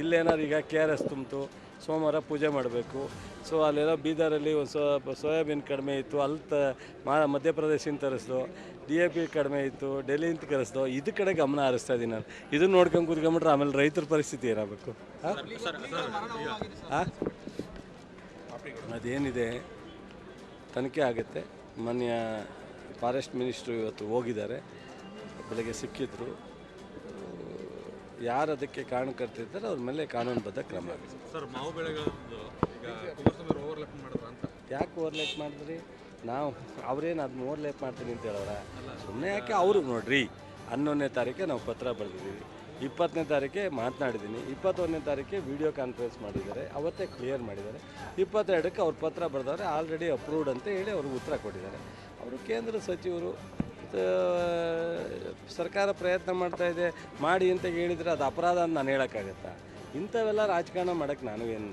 ಇಲ್ಲೇನಾದ್ರು ಈಗ ಕೆ ಆರ್ ಎಸ್ ತುಂಬಿತು ಸೋಮವಾರ ಪೂಜೆ ಮಾಡಬೇಕು. ಸೊ ಅಲ್ಲೆಲ್ಲ ಬೀದರಲ್ಲಿ ಒಂದು ಸೊ, ಸೋಯಾಬೀನ್ ಕಡಿಮೆ ಇತ್ತು ಅಲ್ಲಿ ತ ಮಾ ಮಧ್ಯಪ್ರದೇಶದಿಂದ ತರಿಸ್ದು, ಡಿ ಎ ಪಿ ಕಡಿಮೆ ಇತ್ತು, ಡೆಲ್ಲಿಂದ ಕರೆಸ್ದು, ಇದು ಕಡೆ ಗಮನ ಹರಿಸ್ತಾ ಇದ್ದೀನಿ ನಾನು. ಇದನ್ನು ನೋಡ್ಕೊಂಡು ಕೂತ್ಕೊಂಡ್ಬಿಟ್ರೆ ಆಮೇಲೆ ರೈತರ ಪರಿಸ್ಥಿತಿ ಏನಾಗಬೇಕು? ಅದೇನಿದೆ? ತನಿಖೆ ಆಗುತ್ತೆ. ಮಾನ್ಯ ಫಾರೆಸ್ಟ್ ಮಿನಿಸ್ಟ್ರು ಇವತ್ತು ಹೋಗಿದ್ದಾರೆ. ಬೆಳಗ್ಗೆ ಸಿಕ್ಕಿದ್ರು. ಯಾರು ಅದಕ್ಕೆ ಕಾರಣಕರ್ತಿರ್ತಾರೆ ಅವ್ರ ಮೇಲೆ ಕಾನೂನುಬದ್ಧ ಕ್ರಮ. ಸರ್ ಮಾವು ಬೆಳೆಗಳದ್ದು ಈಗ ಕುಮಾರಸ್ವಾಮಿ ಓವರ್ಲ್ಯಾಪ್ ಮಾಡಿದ್ರ ಅಂತ. ಯಾಕೆ ಓವರ್ಲ್ಯಾಪ್ ಮಾಡಿದ್ರಿ? ನಾವು ಅವ್ರೇನು ಅದನ್ನ ಓವರ್ಲೇಪ್ ಮಾಡ್ತೀನಿ ಅಂತ ಹೇಳೋರ? ಸುಮ್ಮನೆ ಯಾಕೆ ಅವರು ನೋಡ್ರಿ? ಹನ್ನೊಂದನೇ ತಾರೀಕೆ ನಾವು ಪತ್ರ ಬರೆದಿದ್ದೀವಿ. ಇಪ್ಪತ್ತನೇ ತಾರೀಕೆ ಮಾತನಾಡಿದ್ದೀನಿ. ಇಪ್ಪತ್ತೊಂದನೇ ತಾರೀಕೆ ವಿಡಿಯೋ ಕಾನ್ಫರೆನ್ಸ್ ಮಾಡಿದ್ದಾರೆ. ಅವತ್ತೇ ಕ್ಲಿಯರ್ ಮಾಡಿದ್ದಾರೆ. ಇಪ್ಪತ್ತೆರಡಕ್ಕೆ ಅವ್ರು ಪತ್ರ ಬರೆದವ್ರೆ ಆಲ್ರೆಡಿ ಅಪ್ರೂವ್ಡ್ ಅಂತ ಹೇಳಿ ಅವ್ರಿಗೆ ಉತ್ತರ ಕೊಟ್ಟಿದ್ದಾರೆ. ಅವರು ಕೇಂದ್ರ ಸಚಿವರು ಸರ್ಕಾರ ಪ್ರಯತ್ನ ಮಾಡ್ತಾ ಇದೆ, ಮಾಡಿ ಅಂತ ಹೇಳಿದರೆ ಅದು ಅಪರಾಧ ಅಂತ ನಾನು ಹೇಳೋಕ್ಕಾಗತ್ತಾ? ಇಂಥವೆಲ್ಲ ರಾಜಕಾರಣ ಮಾಡೋಕ್ಕೆ ನಾನು ಏನು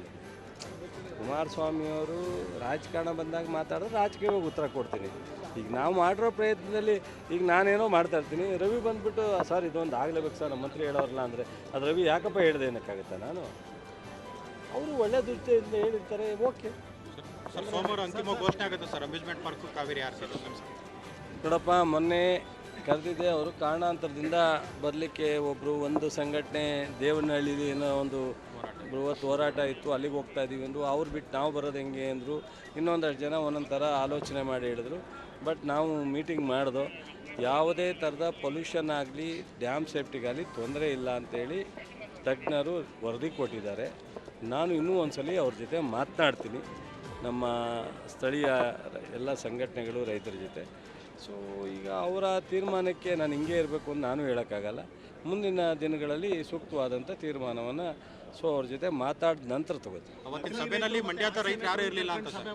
ಕುಮಾರಸ್ವಾಮಿಯವರು ರಾಜಕಾರಣ ಬಂದಾಗ ಮಾತಾಡಿದ್ರೆ ರಾಜಕೀಯವಾಗಿ ಉತ್ತರ ಕೊಡ್ತೀನಿ. ಈಗ ನಾವು ಮಾಡಿರೋ ಪ್ರಯತ್ನದಲ್ಲಿ ಈಗ ನಾನೇನೋ ಮಾಡ್ತಾ ಇರ್ತೀನಿ. ರವಿ ಬಂದ್ಬಿಟ್ಟು, ಸರ್, ಇದೊಂದು ಆಗಲೇಬೇಕು ಸರ್, ನಮ್ಮ ಮಂತ್ರಿ ಹೇಳೋರಲ್ಲ ಅಂದರೆ ಅದು ರವಿ ಯಾಕಪ್ಪ ಹೇಳಿದೆ ಏನಕ್ಕಾಗತ್ತಾ ನಾನು? ಅವರು ಒಳ್ಳೆ ದೃಷ್ಟಿಯಿಂದ ಹೇಳಿರ್ತಾರೆ, ಓಕೆ. ಸೋಮವಾರ ಅಂತಿಮ ಘೋಷಣೆ ಆಗುತ್ತೆ sir, amusement park Kaveri R C ನೋಡಪ್ಪ, ಮೊನ್ನೆ ಕರೆದಿದ್ದೆ ಅವರು ಕಾರಣಾಂತರದಿಂದ ಬರಲಿಕ್ಕೆ ಒಬ್ಬರು ಒಂದು ಸಂಘಟನೆ ದೇವನಹಳ್ಳಿ ಏನೋ ಒಂದು ಬೃಹತ್ ಹೋರಾಟ ಇತ್ತು, ಅಲ್ಲಿಗೆ ಹೋಗ್ತಾ ಇದ್ದೀವಿ ಅಂದರು. ಅವ್ರು ಬಿಟ್ಟು ನಾವು ಬರೋದು ಹೆಂಗೆ ಅಂದರು. ಇನ್ನೊಂದಷ್ಟು ಜನ ಒಂದೊಂದು ಥರ ಆಲೋಚನೆ ಮಾಡಿ ಹೇಳಿದ್ರು. ಬಟ್ ನಾವು ಮೀಟಿಂಗ್ ಮಾಡ್ದೋ, ಯಾವುದೇ ಥರದ ಪೊಲ್ಯೂಷನ್ ಆಗಲಿ, ಡ್ಯಾಮ್ ಸೇಫ್ಟಿಗಾಗಲಿ ತೊಂದರೆ ಇಲ್ಲ ಅಂತೇಳಿ ತಜ್ಞರು ವರದಿ ಕೊಟ್ಟಿದ್ದಾರೆ. ನಾನು ಇನ್ನೂ ಒಂದ್ಸಲಿ ಅವ್ರ ಜೊತೆ ಮಾತನಾಡ್ತೀನಿ. ನಮ್ಮ ಸ್ಥಳೀಯ ಎಲ್ಲ ಸಂಘಟನೆಗಳು, ರೈತರ ಜೊತೆ. ಸೊ ಈಗ ಅವರ ತೀರ್ಮಾನಕ್ಕೆ ನಾನು ಹಿಂಗೆ ಇರಬೇಕು ಅಂತ ನಾನು ಹೇಳೋಕ್ಕಾಗಲ್ಲ. ಮುಂದಿನ ದಿನಗಳಲ್ಲಿ ಸೂಕ್ತವಾದಂಥ ತೀರ್ಮಾನವನ್ನು ಸೊ ಅವ್ರ ಜೊತೆ ಮಾತಾಡಿದ ನಂತರ ತಗೋತೀವಿ ಅವತ್ತಿನ ಸಭೆಯಲ್ಲಿ ಮಂಡ್ಯದ ರೈತರು ಯಾರು ಇರಲಿಲ್ಲ ಅಂತ ಸರ್.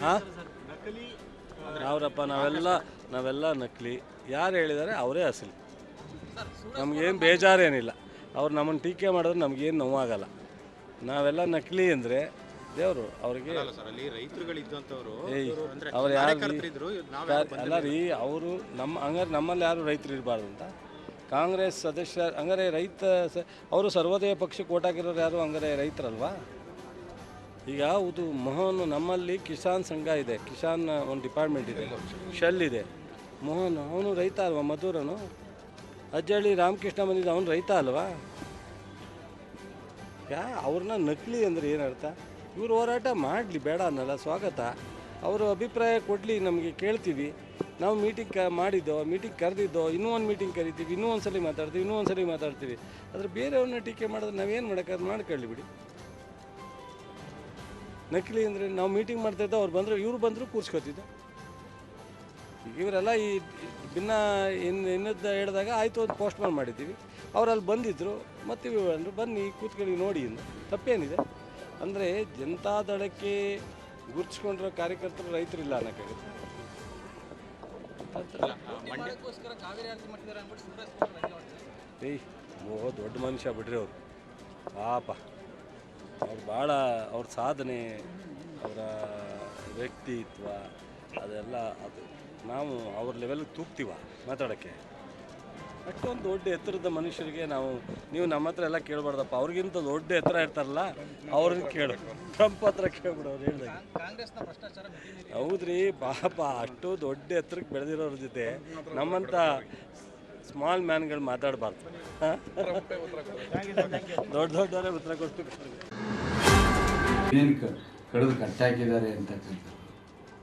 ಹಾಂ? ಅವರಪ್ಪ ನಾವೆಲ್ಲ ನಾವೆಲ್ಲ ನಕಲಿ. ಯಾರು ಹೇಳಿದ್ದಾರೆ ಅವರೇ ಅಸಲಿ. ನಮಗೇನು ಬೇಜಾರೇನಿಲ್ಲ. ಅವ್ರು ನಮ್ಮನ್ನು ಟೀಕೆ ಮಾಡಿದ್ರೆ ನಮಗೇನು ನೋವಾಗಲ್ಲ. ನಾವೆಲ್ಲ ನಕಲಿ ಅಂದರೆ ದೇವರು ಅವರಿಗೆ ಅಲ್ಲ ಸರ್ ಅಲ್ಲಿ ರೈತರುಗಳು ಇದ್ದಂಥವ್ರು ಏಯ್ ಅಂದ್ರೆ ಅವ್ರು ಯಾರು ಕಾರ್ಯಕರ್ತರಿದ್ರು ನಾವು ಅಲ್ಲ ರೀ ಅವರು ನಮ್ಮ ಹಂಗಾರೆ ನಮ್ಮಲ್ಲಿ ಯಾರು ರೈತರು ಇರಬಾರ್ದು ಅಂತ? ಕಾಂಗ್ರೆಸ್ ಸದಸ್ಯ ಹಂಗಾರೆ ರೈತ ಸ ಅವರು ಸರ್ವೋದಯ ಪಕ್ಷಕ್ಕೆ ಓಟ್ ಹಾಕಿರೋರು ಯಾರು ಹಂಗಾರೆ ರೈತರಲ್ವಾ? ಈಗ ಇದು ಮೋಹನ್ ನಮ್ಮಲ್ಲಿ ಕಿಸಾನ್ ಸಂಘ ಇದೆ ಕಿಸಾನ್ ಒಂದು ಡಿಪಾರ್ಟ್ಮೆಂಟ್ ಇದೆ ಶೆಲ್ ಇದೆ. ಮೋಹನ್ ಅವನು ರೈತ ಅಲ್ವಾ ಮಧುರನು? ಅಜ್ಜಳ್ಳಿ ರಾಮಕೃಷ್ಣ ಬಂದಿದ್ದ ಅವನು ರೈತ ಅಲ್ವಾ? ಯಾ ಅವ್ರನ್ನ ನಕಲಿ ಅಂದ್ರೆ ಏನರ್ಥ ಇವ್ರು ಹೋರಾಟ ಮಾಡಲಿ, ಬೇಡ ಅನ್ನಲ್ಲ, ಸ್ವಾಗತ. ಅವರು ಅಭಿಪ್ರಾಯ ಕೊಡಲಿ, ನಮಗೆ ಕೇಳ್ತೀವಿ. ನಾವು ಮೀಟಿಂಗ್ ಕ ಮಾಡಿದ್ದೋ ಮೀಟಿಂಗ್ ಕರೆದಿದ್ದೋ, ಇನ್ನೂ ಒಂದು ಮೀಟಿಂಗ್ ಕರಿತೀವಿ, ಇನ್ನೂ ಒಂದು ಸಲ ಮಾತಾಡ್ತೀವಿ, ಇನ್ನೂ ಒಂದು ಸಲ ಮಾತಾಡ್ತೀವಿ. ಆದರೆ ಬೇರೆಯವ್ರನ್ನ ಟೀಕೆ ಮಾಡಿದ್ರೆ ನಾವೇನು ಮಾಡೋಕ್ಕಾದ್ರೆ ಮಾಡ್ಕೊಳ್ಳಿ ಬಿಡಿ. ನಕಲಿ ಅಂದರೆ ನಾವು ಮೀಟಿಂಗ್ ಮಾಡ್ತಾಯಿದ್ದೋ ಅವ್ರು ಬಂದರು ಇವರು ಬಂದರು ಕೂರ್ಸ್ಕೊತಿದ್ದೆ. ಇವರೆಲ್ಲ ಈ ಭಿನ್ನ ಇನ್ನು ಇನ್ನದ್ದು ಹೇಳಿದಾಗ ಆಯಿತು ಅಂತ ಪೋಸ್ಟ್ ಮಾಡ್ ಮಾಡಿದ್ದೀವಿ. ಅವ್ರು ಅಲ್ಲಿ ಬಂದಿದ್ದರು ಮತ್ತೆ ಇವರು ಬನ್ನಿ, ಕೂತ್ಕೊಳ್ಳಿ ನೋಡಿ ಅಂದ್ರು ತಪ್ಪೇನಿದೆ. ಅಂದರೆ ಜನತಾದಳಕ್ಕೆ ಗುರ್ತಿಸ್ಕೊಂಡಿರೋ ಕಾರ್ಯಕರ್ತರು ರೈತರಿಲ್ಲ ಅನ್ನೋಕ್ಕಾಗುತ್ತೆ ಏಯ್ ಓ ದೊಡ್ಡ ಮನುಷ್ಯ ಬಿಡ್ರಿ ಅವರು. ಪಾಪ. ಅವ್ರು ಭಾಳ ಅವ್ರ ಸಾಧನೆ ಅವರ ವ್ಯಕ್ತಿತ್ವ ಅದೆಲ್ಲ ಅದು. ನಾವು ಅವ್ರ ಲೆವೆಲ್ಗೆ ತೂಗ್ತೀವ ಮಾತಾಡೋಕ್ಕೆ? ಅಷ್ಟೊಂದು ದೊಡ್ಡ ಎತ್ತರದ ಮನುಷ್ಯರಿಗೆ ನಾವು ನೀವು ನಮ್ಮ ಹತ್ರ ಎಲ್ಲ ಕೇಳಬಾರ್ದಪ್ಪ. ಅವ್ರಿಗಿಂತ ದೊಡ್ಡ ಎತ್ತರ ಇರ್ತಾರಲ್ಲ ಅವ್ರನ್ನ ಕೇಳು. ಟ್ರಂಪ್ ಹತ್ರ ಕೇಳ್ಬಿಡು ಅವ್ರು ಹೇಳ್ದಾಗ. ಹೌದ್ರಿ ಪಾಪ ಅಷ್ಟು ದೊಡ್ಡ ಎತ್ತರಕ್ಕೆ ಬೆಳೆದಿರೋರ ಜೊತೆ ನಮ್ಮಂಥ ಸ್ಮಾಲ್ ಮ್ಯಾನ್ಗಳು ಮಾತಾಡಬಾರ್ದು. ದೊಡ್ಡ ದೊಡ್ಡವರೇ ಉತ್ತರ ಕೊಡ್ಬೇಕು ಏನೇನು ಕಡಿದು ಕಟ್ಟಾಕಿದ್ದಾರೆ ಅಂತಕ್ಕಂಥ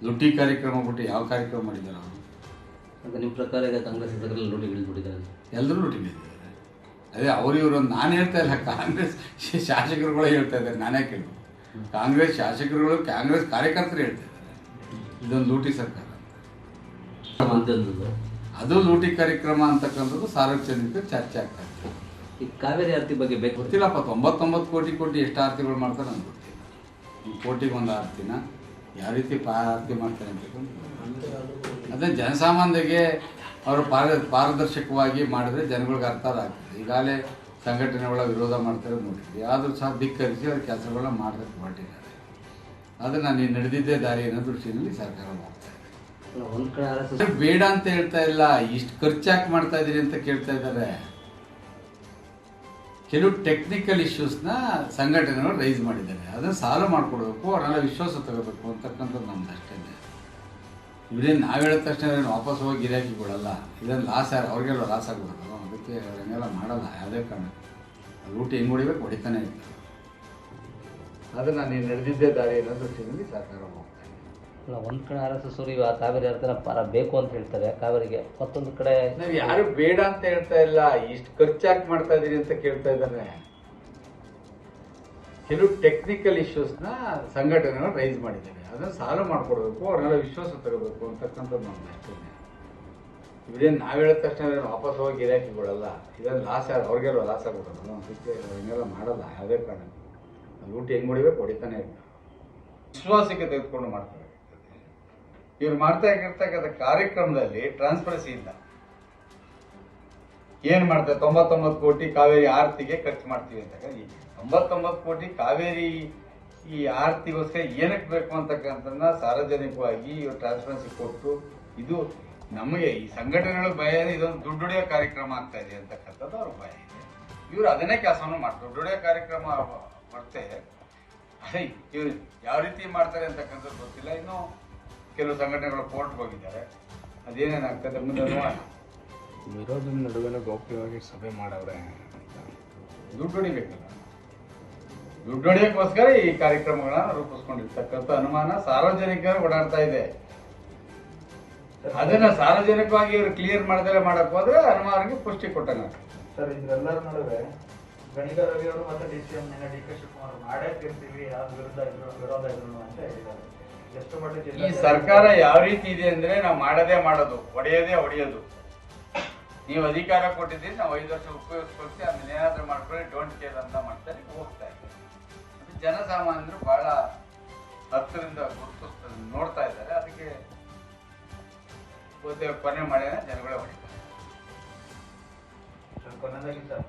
ಲುಟ್ಟಿ ಕಾರ್ಯಕ್ರಮ ಬಿಟ್ಟು ಯಾವ ಕಾರ್ಯಕ್ರಮ ಮಾಡಿದ್ದಾರೆ ಅವರು? ಅಂತ ನಿಮ್ಮ ಪ್ರಕಾರ ಈಗ ಕಾಂಗ್ರೆಸ್ ಇದರಲ್ಲಿ ಲೂಟಿಗಿಳಿದ್ಬಿಟ್ಟಿದ್ದಾರೆ ಎಲ್ಲರೂ ಲುಟ್ಟಿದ್ದಾರೆ ಅದೇ ಅವ್ರು ಇವರು ನಾನು ಹೇಳ್ತಾ ಇಲ್ಲ ಕಾಂಗ್ರೆಸ್ ಶಾಸಕರುಗಳೇ ಹೇಳ್ತಾ ಇದ್ದಾರೆ ನಾನೇ ಕೇಳಿ ಕಾಂಗ್ರೆಸ್ ಶಾಸಕರುಗಳು ಕಾಂಗ್ರೆಸ್ ಕಾರ್ಯಕರ್ತರು ಹೇಳ್ತಾ ಇದ್ದಾರೆ. ಇದೊಂದು ಲೂಟಿ ಸರ್ಕಾರ. ಅದು ಲೂಟಿ ಕಾರ್ಯಕ್ರಮ ಅಂತಕ್ಕಂಥದ್ದು ಸಾರ್ವಜನಿಕ ಚರ್ಚೆ ಆಗ್ತಾ ಇದೆ. ಈ ಕಾವೇರಿ ಆರತಿ ಬಗ್ಗೆ ಬೇಕು. ಗೊತ್ತಿಲ್ಲಪ್ಪ ತೊಂಬತ್ತೊಂಬತ್ತು ಕೋಟಿ ಕೋಟಿ ಎಷ್ಟು ಆರತಿಗಳು ಮಾಡ್ತಾರೆ ನನಗೆ ಗೊತ್ತಿಲ್ಲ. ಒಂದು ಕೋಟಿಗೆ ಒಂದು ಆರತಿನ ಯಾವ ರೀತಿ ಪಾ ಆರತಿ ಮಾಡ್ತಾರೆ ಅಂತಕ್ಕಂಥ ಅದೇ ಜನಸಾಮಾನ್ಯರಿಗೆ ಅವರು ಪಾರ ಪಾರದರ್ಶಕವಾಗಿ ಮಾಡಿದ್ರೆ ಜನಗಳಿಗೆ ಅರ್ಥ ಆಗ್ತದೆ. ಈಗಾಗಲೇ ಸಂಘಟನೆಗಳ ವಿರೋಧ ಮಾಡ್ತಾರೆ ನೋಡಿದ್ವಿ. ಆದರೂ ಸಹ ಧಿಕ್ಕರಿಸಿ ಅವ್ರ ಕೆಲಸಗಳನ್ನ ಮಾಡಬೇಕು ಹೊರಟಿದ್ದಾರೆ. ಆದರೆ ನಾನು ಈ ನಡೆದಿದ್ದೇ ದಾರಿ ಅನ್ನೋ ದೃಷ್ಟಿಯಲ್ಲಿ ಸರ್ಕಾರ ಮಾಡ್ತಾರೆ ಇದೆ. ಅದು ಬೇಡ ಅಂತ ಹೇಳ್ತಾ ಇಲ್ಲ. ಇಷ್ಟು ಖರ್ಚಾಕೆ ಮಾಡ್ತಾ ಇದ್ದೀರಿ ಅಂತ ಕೇಳ್ತಾ ಇದ್ದಾರೆ. ಕೆಲವು ಟೆಕ್ನಿಕಲ್ ಇಶ್ಯೂಸ್ನ ಸಂಘಟನೆಗಳು ರೈಸ್ ಮಾಡಿದ್ದಾರೆ. ಅದನ್ನು ಸಾಲ್ವ್ ಮಾಡಿಕೊಡ್ಬೇಕು ಅವರೆಲ್ಲ ವಿಶ್ವಾಸ ತಗೋಬೇಕು ಅಂತಕ್ಕಂಥದ್ದು ನಮ್ದು ಅಷ್ಟೇ. ಇವ್ರೇನು ನಾವು ಹೇಳಿದ ತಕ್ಷಣ ಏನು ವಾಪಸ್ ಹೋಗಿ ಗಿರಾಕಿ ಕೊಡಲ್ಲ ಇದನ್ನು ಲಾಸ್ ಅವ್ರಿಗೆಲ್ಲ ಲಾಸ್ ಆಗ್ಬಿಡುತ್ತಲ್ಲ ಅದಕ್ಕೆ ಹಂಗೆಲ್ಲ ಮಾಡಲ್ಲ ಯಾವುದೇ ಕಾರಣ. ರೂಟ್ ಹೆಂಗೆ ಹೊಡಿಬೇಕು ಹೊಡಿತಾನೆ ಇರ್ತಾರೆ. ನಾನು ನೀನು ನಡೆದಿದ್ದೇ ದಾರಿ ಅನ್ನೋ ಸಿಗಲಿ ಸರ್ಕಾರ ಹೋಗ್ತಾ ಒಂದು ಅಲ್ಲ ಒಂದ್ ಕಡೆ ಆರ್ ಎಸ್ ಎಸ್ ಅವರು ಇವಾಗ ಕಾವೇರಿ ಆರತಿನ ಪರ ಬೇಕು ಅಂತ ಹೇಳ್ತಾರೆ ಕಾವೇರಿಗೆ. ಮತ್ತೊಂದು ಕಡೆ ನಾವು ಯಾರು ಬೇಡ ಅಂತ ಹೇಳ್ತಾ ಇಲ್ಲ ಇಷ್ಟು ಖರ್ಚಾಕ್ ಮಾಡ್ತಾ ಇದ್ದೀರಿ ಅಂತ ಕೇಳ್ತಾ ಇದ್ದಾರೆ. ಕೆಲವು ಟೆಕ್ನಿಕಲ್ ಇಶ್ಯೂಸ್ನ ಸಂಘಟನೆಗಳು ರೈಸ್ ಮಾಡಿದ್ದಾರೆ. ಅದನ್ನು ಸಾಲ್ವ್ ಮಾಡ್ಕೊಡ್ಬೇಕು, ಅವ್ರನ್ನೆಲ್ಲ ವಿಶ್ವಾಸ ತಗೋಬೇಕು ಅಂತಕ್ಕಂಥದ್ದು ನಾನು ಅಷ್ಟೇ ಇವ್ರೇನು ನಾವು ಹೇಳಿದ ತಕ್ಷಣ ಏನೋ ವಾಪಸ್ ಹೋಗಿ ಗಿರಾಕಿ ಕೊಡಲ್ಲ ಇದನ್ನು ಲಾಸ್ ಅವ್ರಿಗೆ ಲಾಸ್ ಆಗ್ಬಿಡಲ್ಲ ಅದಕ್ಕೆ ಹಿಂಗೆಲ್ಲ ಮಾಡಲ್ಲ, ಯಾವುದೇ ಕಾರಣ ಲೂಟಿ ಹೆಂಗೆ ಹೊಡಿಬೇಕು ಹೊಡಿತಾನೆ ವಿಶ್ವಾಸಕ್ಕೆ ತೆಗೆದುಕೊಂಡು ಮಾಡ್ತಾರೆ ಇವ್ರು ಮಾಡ್ತಾ ಇರ್ತಕ್ಕಂಥ ಕಾರ್ಯಕ್ರಮದಲ್ಲಿ ಟ್ರಾನ್ಸ್ಪರೆನ್ಸಿ ಇಲ್ಲ. ಏನ್ ಮಾಡ್ತಾರೆ ತೊಂಬತ್ತೊಂಬತ್ತು ಕೋಟಿ ಕಾವೇರಿ ಆರತಿಗೆ ಖರ್ಚು ಮಾಡ್ತೀವಿ ಅಂತ ಈ ತೊಂಬತ್ತೊಂಬತ್ತು ಕೋಟಿ ಕಾವೇರಿ ಈ ಆರತಿಗೋಸ್ಕರ ಏನಕ್ಕೆ ಬೇಕು ಅಂತಕ್ಕಂಥದ್ದನ್ನ ಸಾರ್ವಜನಿಕವಾಗಿ ಇವ್ರು ಟ್ರಾನ್ಸ್ಪರೆನ್ಸಿ ಕೊಟ್ಟು ಇದು ನಮಗೆ ಈ ಸಂಘಟನೆಗಳ ಭಯ ಇದೆ, ಇದೊಂದು ದುಡ್ಡು ಹೊಡೆಯೋ ಕಾರ್ಯಕ್ರಮ ಆಗ್ತಾ ಇದೆ ಅಂತಕ್ಕಂಥದ್ದು ಅವ್ರ ಭಯ ಇದೆ. ಇವರು ಅದನ್ನೇ ಕೆಲಸವನ್ನು ಮಾಡ್ತಾರೆ. ದುಡ್ಡು ಹೊಡೆಯೋ ಕಾರ್ಯಕ್ರಮ ಬರ್ತೆ ಅದೇ ಇವ್ರು ಯಾವ ರೀತಿ ಮಾಡ್ತಾರೆ ಅಂತಕ್ಕಂಥದ್ದು ಗೊತ್ತಿಲ್ಲ. ಇನ್ನು ಕೆಲವು ಸಂಘಟನೆಗಳು ಕೋರ್ಟ್ಗೆ ಹೋಗಿದ್ದಾರೆ. ಅದೇನೇನಾಗ್ತದೆ ಮುಂದೆ ವಿರೋಧದ ನಡುವೆ ಗೌಪ್ಯವಾಗಿ ಸಭೆ ಮಾಡವ್ರೆ ದುಡ್ಡು ಹೊಡಿಬೇಕಲ್ಲ. ದುಡ್ಡು ಹೊಡಿಯೋಕ್ಕೋಸ್ಕರ ಈ ಕಾರ್ಯಕ್ರಮಗಳನ್ನ ರೂಪಿಸ್ಕೊಂಡಿರ್ತಕ್ಕಂಥ ಅನುಮಾನ ಸಾರ್ವಜನಿಕರು ಓಡಾಡ್ತಾ ಇದೆ. ಅದನ್ನ ಸಾರ್ವಜನಿಕವಾಗಿ ಇವರು ಕ್ಲಿಯರ್ ಮಾಡದಲ್ಲೇ ಮಾಡಕ್ ಹೋದ್ರೆ ಅನುಮಾನಕ್ಕೆ ಪುಷ್ಟಿ ಕೊಟ್ಟಂಗ ಸರ್ ಇದೆಲ್ಲರ ನಡುವೆ ಗಣಿಗ ರವಿ ಅವರು ಮತ್ತೆ D C M D K Shivakumar ಮಾಡೇ ತೀರ್ತೀವಿ ಯಾರ ವಿರುದ್ಧ ಇದ್ರು ವಿರೋಧ ಇದ್ರು ಅಂತ ಹೇಳಿದ್ದಾರೆ. ಎಷ್ಟು ಮಟ್ಟಿಗೆ ಈ ಸರ್ಕಾರ ಯಾವ ರೀತಿ ಇದೆ ಅಂದ್ರೆ ನಾವು ಮಾಡದೇ ಮಾಡೋದು ಹೊಡೆಯೋದೇ ಹೊಡೆಯೋದು. ನೀವು ಅಧಿಕಾರ ಕೊಟ್ಟಿದ್ದೀರಿ, ನಾವು ಐದು ವರ್ಷ ಉಪಯೋಗಿಸ್ಕೊಳ್ತೀವಿ, ಆಮೇಲೆ ಏನಾದರೂ ಮಾಡ್ಕೊಳ್ಳಿ ಡೋಂಟ್ ಕೇರ್ ಅಂತ ಮಾಡ್ತಾರೆ ಹೋಗ್ತಾ ಇದ್ದಾರೆ ಜನಸಾಮಾನ್ಯರು ಬಹಳ ಹತ್ತಿರದಿಂದ ಗುರುತಿಸ್ತಾರೆ ನೋಡ್ತಾ ಇದ್ದಾರೆ, ಅದಕ್ಕೆ ಕೊನೆ ಮಳೆನ ಜನಗಳೇ ಹೊಡಿತಾರೆ ಕೊನೆಯದಾಗಿ ಸರ್